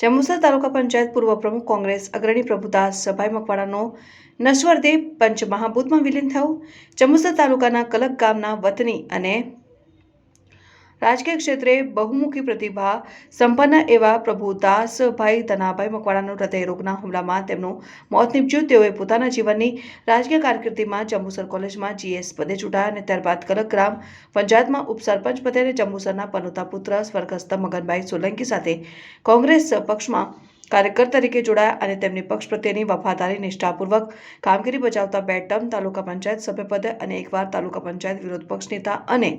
જંબુસર તાલુકા પંચાયત પૂર્વ પ્રમુખ કોંગ્રેસ અગ્રણી પ્રભુદાસ, સભાઈ મકવાણાનો નશ્વર દેહ પંચમહાભૂતમાં વિલીન થયો. જંબુસર તાલુકાના કલક ગામના વતની અને રાજકીય ક્ષેત્રે બહુમુખી પ્રતિભા, સંપન્ન એવા પ્રભુદાસભાઈ ધનાભાઈ મકવાણાનું હૃદયરોગના હુમલામાં તેમનું મોત નીપજ્યું. તેઓએ પોતાના જીવનની રાજકીય કારકિર્દીમાં જંબુસર કોલેજમાં જીએસ પદે ચૂંટાયા અને ત્યારબાદ કલક ગ્રામ પંચાયતમાં ઉપસરપંચ પદે અને જંબુસરના પનોતા પુત્ર સ્વર્ગસ્થ મગનભાઈ સોલંકી સાથે કોંગ્રેસ પક્ષમાં કાર્યકર તરીકે જોડાયા અને તેમની પક્ષ પ્રત્યેની વફાદારી નિષ્ઠાપૂર્વક કામગીરી બજાવતા બે ટર્મ તાલુકા પંચાયત સભ્યપદે અને એકવાર તાલુકા પંચાયત વિરોધ પક્ષ નેતા અને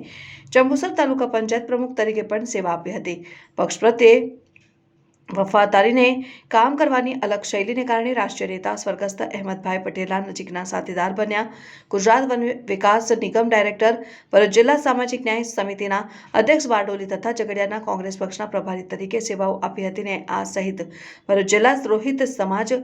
જંબુસર તાલુકા પંચાયત પ્રમુખ તરીકે પણ સેવા આપી હતી. પક્ષ પ્રત્યે વફાદારીને કામ કરવાની અલગ શૈલીને કારણે રાષ્ટ્રીય નેતા સ્વર્ગસ્થ અહેમદભાઈ પટેલના નજીકના સાથીદાર બન્યા. ગુજરાત વન વિકાસ નિગમ ડાયરેક્ટર ભરૂચ જિલ્લા સામાજિક ન્યાય સમિતિના અધ્યક્ષ બારડોલી તથા ઝઘડિયાના કોંગ્રેસ પક્ષના પ્રભારી તરીકે સેવાઓ આપી હતી ને આ સહિત ભરૂચ જિલ્લા રોહિત સમાજ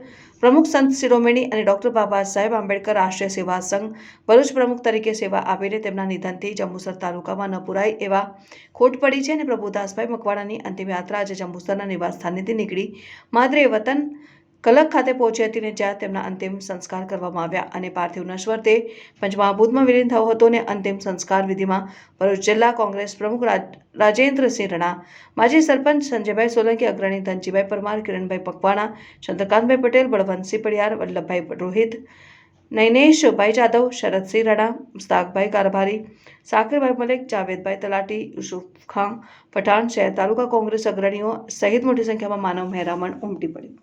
પ્રમુખ સંત શિરોમણી અને ડોક્ટર બાબા સાહેબ આંબેડકર રાષ્ટ્રીય સેવા સંઘ ભરૂચ પ્રમુખ તરીકે સેવા આપીને તેમના નિધનથી જંબુસર તાલુકામાં ન પુરાય એવા ખોટ પડી છે અને પ્રભુદાસભાઈ મકવાણાની અંતિમ યાત્રા આજે જંબુસરના નિવાસ સ્થાનેથી નીકળી. માદરે વતન કલક ખાતે પહોંચી હતી ને જ્યાં તેમના અંતિમ સંસ્કાર કરવામાં આવ્યા અને પાર્થિવ નશ્વર તે પંચમહાભૂતમાં વિલીન થયો હતો અને અંતિમ સંસ્કાર વિધિમાં ભરૂચ જિલ્લા કોંગ્રેસ પ્રમુખ રાજ- રાજેન્દ્રસિંહ રણા, માજી સરપંચ સંજયભાઈ સોલંકી, અગ્રણી ધનજીભાઈ પરમાર, કિરણભાઈ પકવાણા ચંદ્રકાંતભાઈ પટેલ, બળવંતસિંહ પડિયાર, વલ્લભભાઈ રોહિત નૈનેશભાઈ જાદવ શરદસિંહ રાણા મુસ્તાકભાઈ કારભારી સાકરભાઈ મલિક જાવેદભાઈ તલાટી યુસુફ ખાન પઠાણ શહેર તાલુકા કોંગ્રેસ અગ્રણીઓ સહિત મોટી સંખ્યામાં માનવ મહેરામણ ઉમટી પડી